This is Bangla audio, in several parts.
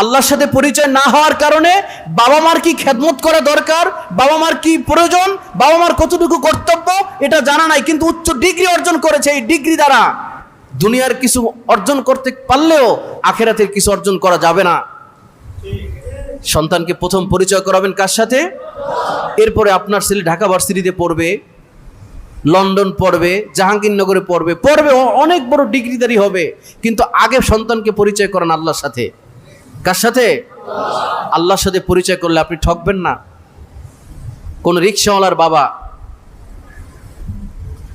আল্লাহর সাথে পরিচয় না হওয়ার কারণে বাবা মার কি খেদমত করা দরকার? বাবা মার কি প্রয়োজন? বাবা মার কতটুকু কর্তব্য? এটা জানা নাই, কিন্তু উচ্চ ডিগ্রি অর্জন করেছে এই ডিগ্রি দ্বারা। দুনিয়ার কিছু অর্জন করতে পারলেও আখেরাতের কিছু অর্জন করা যাবে না। সন্তানকে প্রথম পরিচয় করাবেন কার সাথে? এরপরে আপনার ছেলে ঢাকা ভার্সিটিতে পড়বে, লন্ডন পড়বে, জাহাঙ্গীরনগরে পড়বে পড়বে অনেক বড় ডিগ্রিদারি হবে। কিন্তু আগে সন্তানকে পরিচয় করান আল্লাহর সাথে। কার সাথে? আল্লাহর সাথে পরিচয় করলে আপনি ঠকবেন না। কোন রিক্সাওয়ালার বাবা,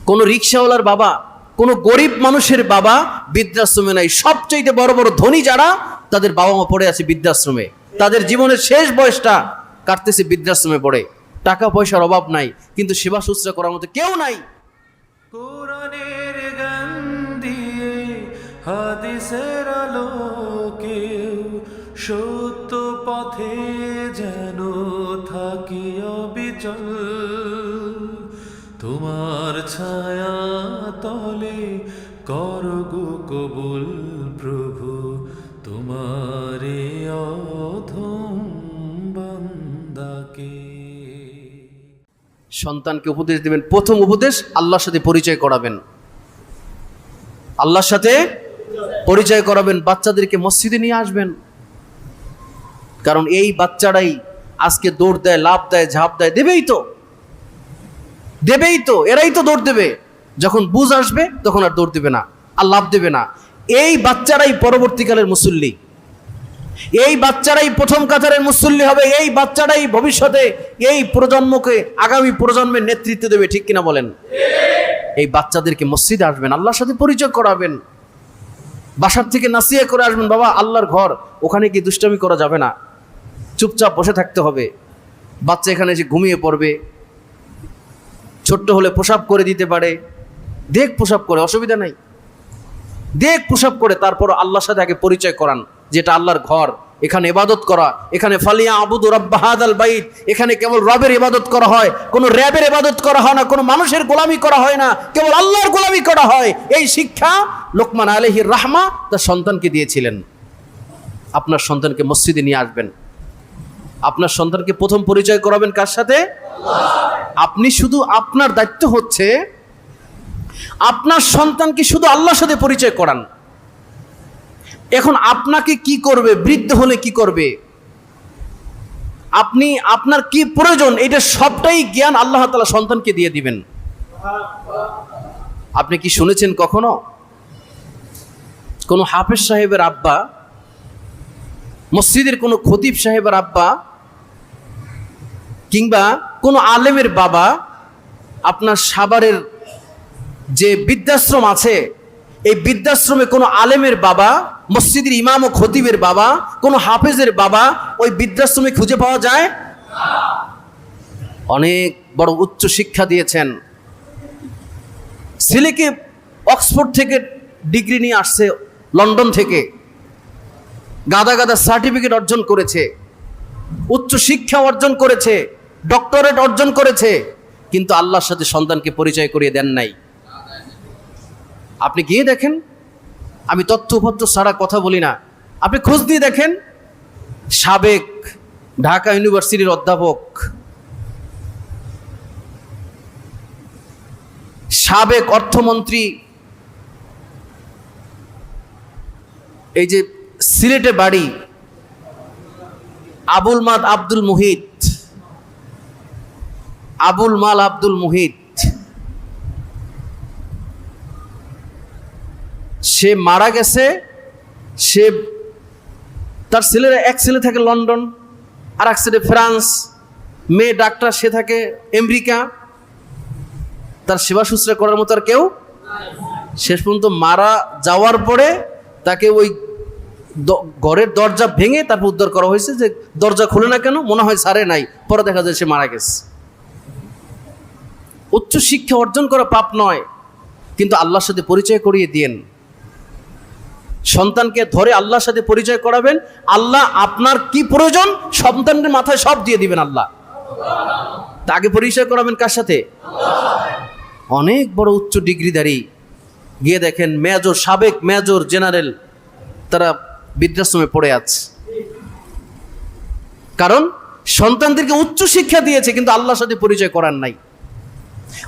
কোন রিক্সাওয়ালার বাবা, কোন গরিব মানুষের বাবা বৃদ্ধাশ্রমে নাই। সবচাইতে বড় বড় ধনী যারা, তাদের বাবা মা পড়ে আছে বৃদ্ধাশ্রমে। তাদের জীবনের শেষ বয়সটা কাটতেছে বৃদ্ধাশ্রমে পড়ে। টাকা পয়সার অভাব নাই, কিন্তু সেবা শুশ্রূষা করার মতো কেউ নাই। কোরআনের গান দিয়ে হাদিসের আলোকে সত্য পথে যেন থাকি অবিচল। তোমার ছায়া তলে করগো কবুল প্রভু, তোমারে সন্তানকে উপদেশ দিবেন, প্রথম উপদেশ আল্লাহর সাথে পরিচয় করাবেন। আল্লাহর সাথে পরিচয় করাবেন, বাচ্চাদেরকে মসজিদে নিয়ে আসবেন। কারণ এই বাচ্চারাই আজকে দৌড় দেয় লাভ দেয়, ঝাঁপ দেয়, দেবেই তো। দেবেই তো, এরাই তো দৌড় দেবে। যখন বুঝ আসবে, তখন আর দৌড় দেবে না, আর লাভ দেবে না। এই বাচ্চারাই পরবর্তীকালের মুসল্লি। এই বাচ্চারাই প্রথম কাতারের মুসল্লি হবে, এই বাচ্চারাই ভবিষ্যতে এই প্রজন্মকে, আগামী প্রজন্মের নেতৃত্ব দেবে, ঠিক কিনা বলেন? এই বাচ্চাদেরকে মসজিদে আসবেন, আল্লাহর সাথে পরিচয় করাবেন। বাসার থেকে নাসিয়া করে আসবেন, বাবা, আল্লাহর ঘর, ওখানে কি দুষ্টামি করা যাবে না। চুপচাপ বসে থাকতে হবে। বাচ্চা এখানে এসে ঘুমিয়ে পড়বে। ছোট্ট হলে পোশাক করে দিতে পারে। দেখ পোশাক করে, অসুবিধা নাই। দেখ পোশাক করে, তারপর আল্লাহর সাথে আগে পরিচয় করান যেটা আল্লাহর ঘর। এখানে ইবাদত করা, এখানে ফালিয়া আবুদ রব্বাহাদ আল বাইত, এখানে কেবল রবের ইবাদত করা হয়, কোনো র্যাবের ইবাদত করা হয় না, কোনো মানুষের গোলামি করা হয় না, কেবল আল্লাহর গোলামি করা হয়। এই শিক্ষা লোকমান আলহির রাহমা তার সন্তানকে দিয়েছিলেন। আপনার সন্তানকে মসজিদে নিয়ে আসবেন। আপনার সন্তানকে প্রথম পরিচয় করাবেন কার সাথে? আপনি শুধু আপনার দায়িত্ব হচ্ছে আপনার সন্তানকে শুধু আল্লাহর সাথে পরিচয় করান। এখন আপনাকে কি করবে? বৃদ্ধ হলে কি করবে? আপনি, আপনার কি প্রয়োজন? এটা সবটাই জ্ঞান আল্লাহ তালা সন্তানকে দিয়ে দিবেন। আপনি কি শুনেছেন কখনো? কোনো হাফেজ সাহেবের আব্বা, মসজিদের কোনো খতিব সাহেবের আব্বা কিংবা কোনো আলেমের বাবা আপনার সাভারের যে বৃদ্ধাশ্রম আছে, এই বৃদ্ধাশ্রমে কোনো আলেমের বাবা, মসজিদের ইমাম ও খতিবের বাবা, কোনো হাফেজের বাবা ওই বৃদ্ধাশ্রমে খুঁজে পাওয়া যায়? অনেক বড় উচ্চ শিক্ষা দিয়েছেন। ছেলেকে অক্সফোর্ড থেকে ডিগ্রি নিয়ে আসছে, লন্ডন থেকে। গাদা গাদা সার্টিফিকেট অর্জন করেছে। উচ্চ শিক্ষা অর্জন করেছে। ডক্টরেট অর্জন করেছে, কিন্তু আল্লাহর সাথে সন্তানকে পরিচয় করিয়ে দেন নাই। আপনি গিয়ে দেখেন, আমি তথ্য উপত্য ছাড়া কথা বলি না। আপনি খোঁজ দিয়ে দেখেন, সাবেক ঢাকা ইউনিভার্সিটির অধ্যাপক, সাবেক অর্থমন্ত্রী, এই যে সিলেটে বাড়ি, আবুল মাদ আব্দুল মুহিত আবুল মাল আব্দুল মুহিত। সে মারা গেছে, সে তার ছেলেরা এক ছেলে থাকে লন্ডন, আর এক ছেলে ফ্রান্স। মেয়ে ডাক্তার, সে থাকে আমেরিকা। তার সেবা শুশ্রূষা করার মতো আর কেউ শেষ পর্যন্ত মারা যাওয়ার পরে তাকে ওই ঘরের দরজা ভেঙে তারপর উদ্ধার করা হয়েছে যে দরজা খুলে না কেন? মনে হয় সারে নাই। পরে দেখা যায় সে মারা গেছে। উচ্চ শিক্ষা অর্জন করা পাপ নয়, কিন্তু আল্লাহর সাথে পরিচয় করিয়ে দিয়েন। সন্তানকে ধরে আল্লাহর সাথে পরিচয় করাবেন। আল্লাহ আপনার কি প্রয়োজন সন্তানের মাথায় সব দিয়ে দিবেন আল্লাহ। তাকে পরিচয় করাবেন কার সাথে? অনেক বড় উচ্চ ডিগ্রিধারী গিয়ে দেখেন মেজর, সাবেক মেজর জেনারেল তারা বৃদ্ধাশ্রমে পড়ে আছে। কারণ সন্তানদেরকে উচ্চ শিক্ষা দিয়েছে, কিন্তু আল্লাহর সাথে পরিচয় করার নাই।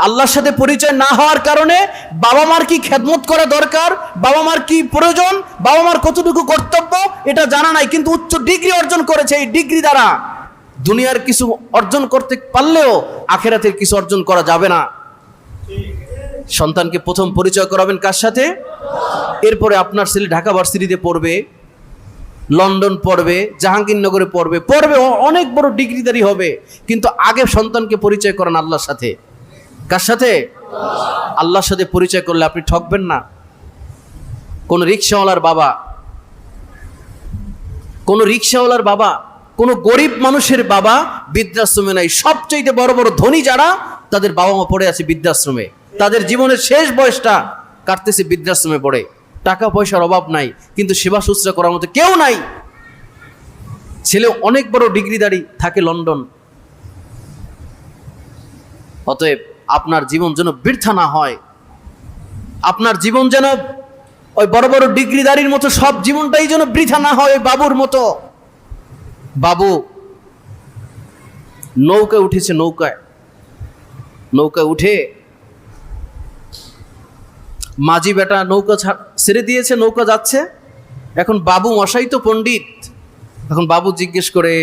আল্লাহর সাথে পরিচয় না হওয়ার কারণে বাবা মার কি খেদমত করা দরকার? বাবা মার কি প্রয়োজন? বাবা মার কতটুকু কর্তব্য? এটা জানা নাই, কিন্তু উচ্চ ডিগ্রি অর্জন করেছে এই ডিগ্রি দ্বারা। দুনিয়ার কিছু অর্জন করতে পারলেও আখেরাতের কিছু অর্জন করা যাবে না। সন্তানকে প্রথম পরিচয় করাবেন কার সাথে? এরপরে আপনার ছেলে ঢাকা ভার্সিটিতে পড়বে, লন্ডন পড়বে, জাহাঙ্গীরনগরে পড়বে পড়বে অনেক বড় ডিগ্রিদারি হবে, কিন্তু আগে সন্তানকে পরিচয় করান আল্লাহর সাথে। কার সাথে? আল্লাহর সাথে পরিচয় করলে আপনি ঠকবেন না। কোন রিক্সাওয়ালার বাবা, কোন রিক্সাওয়ালার বাবা, কোন গরিব মানুষের বাবা বৃদ্ধাশ্রমে নাই। সবচাইতে বড় বড় ধনী যারা, তাদের বাবা মা পড়ে আছে বৃদ্ধাশ্রমে। তাদের জীবনের শেষ বয়সটা কাটতেছে বৃদ্ধাশ্রমে পড়ে। টাকা পয়সার অভাব নাই, কিন্তু সেবা শুশ্রূষা করার মতো কেউ নাই। ছেলে অনেক বড় ডিগ্রিদারি থাকে লন্ডন। অতএব আপনার জীবন যেন বৃথা না হয়। আপনার জীবন যেন ওই বড় বড় ডিগ্রিদারির মতো সব জীবনটাই যেন বৃথা না হয় বাবুর মতো। বাবু, নৌকায় উঠেছে নৌকায়। নৌকায় উঠে মাঝি বেটা নৌকা ছেড়ে দিয়েছে, নৌকা যাচ্ছে। এখন বাবু মশাই তো পণ্ডিত। এখন বাবু জিজ্ঞেস করে,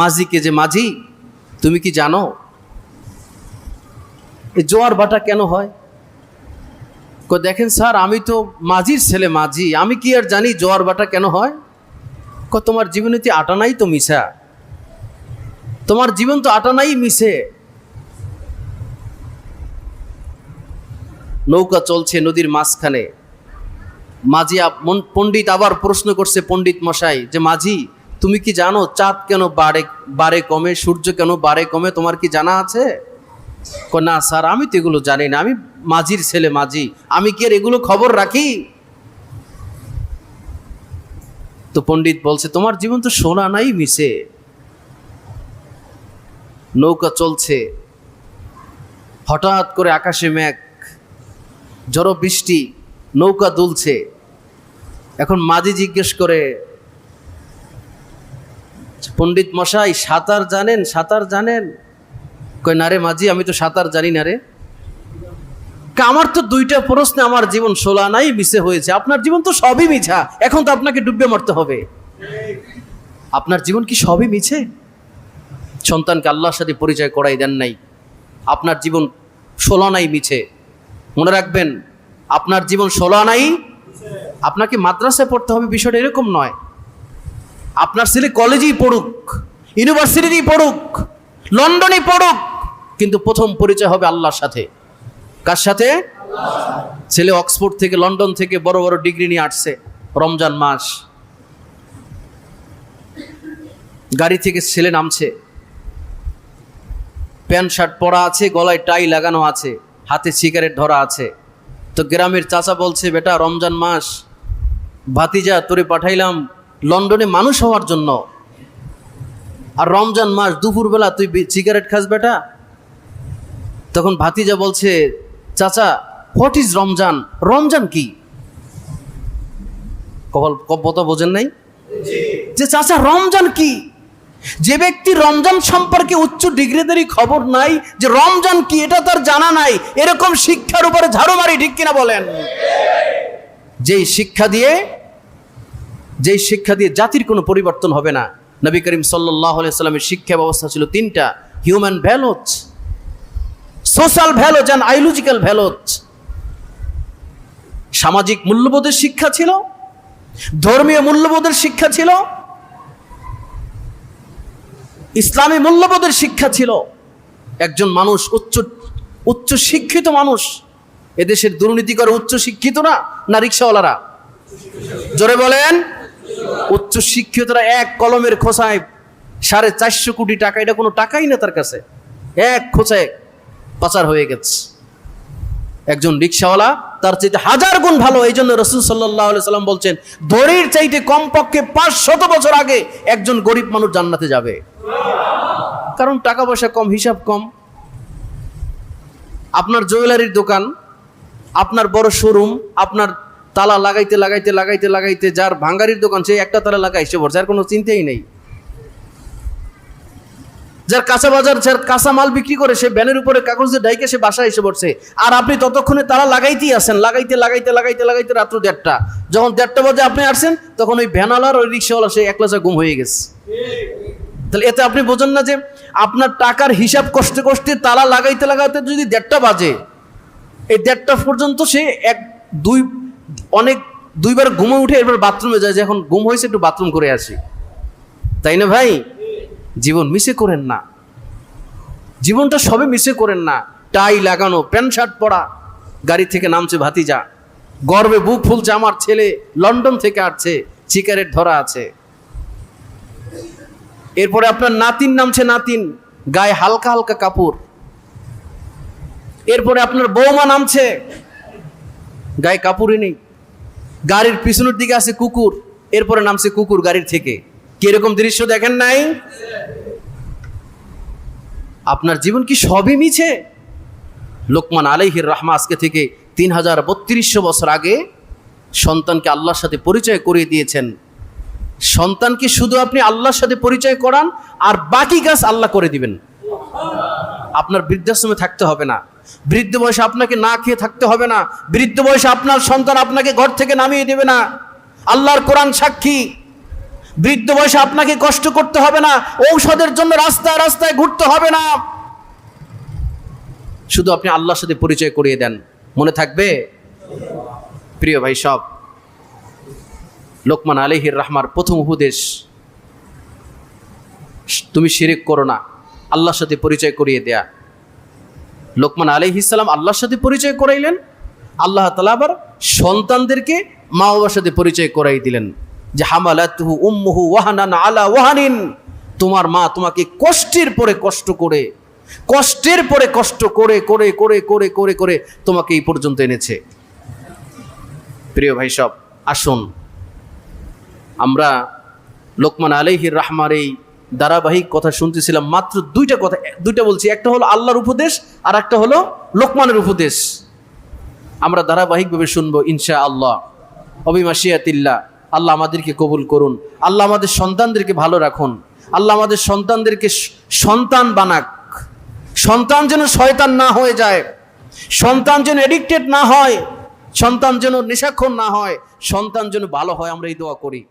মাঝিকে যে মাঝি, তুমি কি জানো? এই জোয়ার ভাটা কেন হয়? কই দেখেন স্যার, আমি তো মাঝির ছেলে মাঝি, আমি কি আর জানি জোয়ার ভাটা কেন হয়? ক তোমার জীবনে তো আটা নাই তো মিশা তোমার জীবন তো আটা নাই মিশে নৌকা চলছে নদীর মাঝখানে। মাঝি পণ্ডিত আবার প্রশ্ন করছে পণ্ডিত মশাই যে, মাঝি, তুমি কি জানো চাঁদ কেন বাড়ে বাড়ে কমে, সূর্য কেন বাড়ে কমে, তোমার কি জানা আছে? ক না স্যার, আমি তো এগুলো জানি না। আমি মাঝির ছেলে, মাঝি। আমি কি আর এগুলো খবর রাখি? তো পণ্ডিত বলছে, তোমার জীবন তো সোনা নাই মিশে। নৌকা চলছে। হঠাৎ করে আকাশে মেঘ, ঝড়ো বৃষ্টি, নৌকা দুলছে। এখন মাঝি জিজ্ঞেস করে, পণ্ডিত মশাই, সাঁতার জানেন সাঁতার জানেন? কই না রে মাঝি, আমি তো সাঁতার জানি না রে। আমার তো দুইটা প্রশ্নে আমার জীবন সোলা নাই মিশে হয়েছে। আপনার জীবন তো সবই মিছা। এখন তো আপনাকে ডুবে মারতে হবে। আপনার জীবন কি সবই মিছে? সন্তানকে আল্লাহর সাথে পরিচয় করাই দেন নাই। আপনার জীবন সোলা নাই, মিছে। মনে রাখবেন, আপনার জীবন সোলা নাই, আপনাকে মাদ্রাসায় পড়তে হবে বিষয়টা এরকম নয়। আপনার ছেলে কলেজেই পড়ুক ইউনিভার্সিটিতেই পড়ুক লন্ডনে পড়ুক কিন্তু প্রথম পরিচয় হবে আল্লাহর সাথে। কার সাথে? ছেলে অক্সফোর্ড থেকে লন্ডন থেকে বড় বড় ডিগ্রি নিয়ে আসছে, রমজান মাস। গাড়ি থেকে ছেলে নামছে। প্যান্ট, শার্ট পরা আছে, গলায় টাই লাগানো আছে, হাতে সিগারেট ধরা আছে। তো গ্রামের চাচা বলছে, বেটা, রমজান মাস, ভাতিজা তোরে পাঠাইলাম, লন্ডনে মানুষ হওয়ার জন্য। আর রমজান মাস দুপুরবেলা তুই সিগারেট খাস, বেটা? তখন ভাতিজা বলছে, চাচা হোয়াট ইজ রমজান? রমজান কি? কপাল কথা বোঝেন নাই? যে চাচা, রমজান কি? যে ব্যক্তি রমজান সম্পর্কে উচ্চ ডিগ্রিদারি খবর নাই, যে রমজান কি, এটা তার জানা নাই, এরকম শিক্ষার উপরে ঝাড়ু মারি, ঠিক কিনা বলেন? যেই শিক্ষা দিয়ে, যেই শিক্ষা দিয়ে জাতির কোনো পরিবর্তন হবে না। নবী করিম সাল্লাহ সাল্লামের শিক্ষা ব্যবস্থা ছিল তিনটা human values social values and ideological values সামাজিক মূল্যবোধের শিক্ষা ছিল, ধর্মীয় মূল্যবোধের শিক্ষা ছিল, ইসলামী মূল্যবোধের শিক্ষা ছিল। একজন মানুষ উচ্চ উচ্চ শিক্ষিত মানুষ, এদেশের দুর্নীতি করে উচ্চ শিক্ষিত না না রিক্সাওয়ালারা? জোরে বলেন, উচ্চ শিক্ষিতরা এক কলমের খোসায় সাড়ে চারশো কোটি টাকা, এটা কোনো টাকাই না তার কাছে। এক খোঁচায় পাচার হয়ে গেছে। একজন রিক্সাওয়ালা, তার চাইতে হাজার গুণ ভালো। এই জন্য রসুল সাল্লাহ সাল্লাম বলছেন, দড়ির চাইতে কমপক্ষে পাঁচ শত বছর আগে একজন গরিব মানুষ জান্নাতে যাবে। কারণ টাকা পয়সা কম, হিসাব কম। আপনার জুয়েলারির দোকান, আপনার বড় শোরুম, আপনার তালা লাগাইতে লাগাইতে লাগাইতে লাগাইতে যার ভাঙ্গারির দোকান, সে একটা তালা লাগাই সে বলছে আর কোনো চিন্তাই নেই। যার কাঁচা বাজার, যার কাঁচা মাল বিক্রি করে সে ব্যানের উপরে কাগজ ডাইকে সে বাসায় এসে পড়ছে। আর আপনি ততক্ষণে তারা লাগাইতেই আসেন, লাগাইতে লাগাইতে লাগাইতে লাগাইতে রাত্র দেড়টা। যখন দেড়টা বাজে আপনি আসছেন, তখন ওই ভ্যানালার ওই রিক্সাওয়ালা, সে একলাসা গুম হয়ে গেছে। তাহলে এতে আপনি বোঝেন না যে আপনার টাকার হিসাব কষ্টে কষ্টে তালা লাগাইতে লাগাইতে যদি দেড়টা বাজে, এই দেড়টা পর্যন্ত সে এক, দুই, অনেক, দুইবার ঘুমে উঠে এবার বাথরুমে যায় যে এখন ঘুম হয়েছে, একটু বাথরুম করে আসি। তাই না ভাই? জীবন মিশে করেন না। জীবনটা সবে মিশে করেন না। টাই লাগানো, প্যান্ট শার্ট পরা, গাড়ি থেকে নামছে ভাতিজা। গর্বে বুক ফুলছে আমার ছেলে, লন্ডন থেকে আসছে সিগারেট ধরা আছে। এরপরে আপনার নাতিন নামছে নাতিন, গায়ে হালকা হালকা কাপড়। এরপরে আপনার বৌমা নামছে, গায়ে কাপড়ই নেই। গাড়ির পিছনের দিকে আছে কুকুর, এরপরে নামছে কুকুর গাড়ির থেকে। কীরকম দৃশ্য দেখেন নাই? আপনার জীবন কি সবই মিছে? লোকমান আলাইহির রহমা আজকে থেকে তিন হাজার বত্রিশশো বছর আগে সন্তানকে আল্লাহর সাথে পরিচয় করিয়ে দিয়েছেন। সন্তানকে শুধু আপনি আল্লাহর সাথে পরিচয় করান, আর বাকি কাজ আল্লাহ করে দিবেন। আপনার বৃদ্ধাশ্রমে থাকতে হবে না। বৃদ্ধ বয়সে আপনাকে না খেয়ে থাকতে হবে না। বৃদ্ধ বয়সে আপনার সন্তান আপনাকে ঘর থেকে নামিয়ে দেবে না। আল্লাহর কোরআন সাক্ষী। বৃদ্ধ বয়সে আপনাকে কষ্ট করতে হবে না, ঔষধের জন্য রাস্তায় রাস্তায় ঘুরতে হবে না। শুধু আপনি আল্লাহর সাথে পরিচয় করিয়ে দেন, মনে থাকবে? প্রিয় ভাই সব, লোকমান আলিহির রাহমার প্রথম উপদেশ, তুমি শিরিক করো না, আল্লাহর সাথে পরিচয় করিয়ে দেয়া। লোকমান আলহিসাল্লাম আল্লাহর সাথে পরিচয় করাইলেন, আল্লাহ তালা আবার সন্তানদেরকে মা বাবার সাথে পরিচয় করাই দিলেন। যে হামালাতুহু উম্মুহু ওয়াহানান আলা ওয়াহানিন। তোমার মা তোমাকে কষ্টের পরে কষ্ট করে, কষ্টের পরে কষ্ট করে করে করে করে করে করে তোমাকে এই পর্যন্ত এনেছে। প্রিয় ভাই সব, আসুন। আমরা লোকমান আলাইহির রহমার এই ধারাবাহিক কথা শুনতেছিলাম, মাত্র দুইটা কথা, দুইটা বলছি, একটা হলো আল্লাহর উপদেশ আর একটা হলো লোকমানের উপদেশ। আমরা ধারাবাহিকভাবে শুনব ইনশা আল্লাহ অবিমাসিয়াতিল্লা আল্লাহ আমাদেরকে কবুল করুন। আল্লাহ আমাদের সন্তানদেরকে ভালো রাখুন। আল্লাহ আমাদের সন্তানদেরকে সন্তান বানাক। সন্তান যেন শয়তান না হয়ে যায়। সন্তান যেন এডিক্টেড না হয়। সন্তান যেন নিশাক্ষণ না হয়। সন্তান যেন ভালো হয়, আমরা এই দোয়া করি।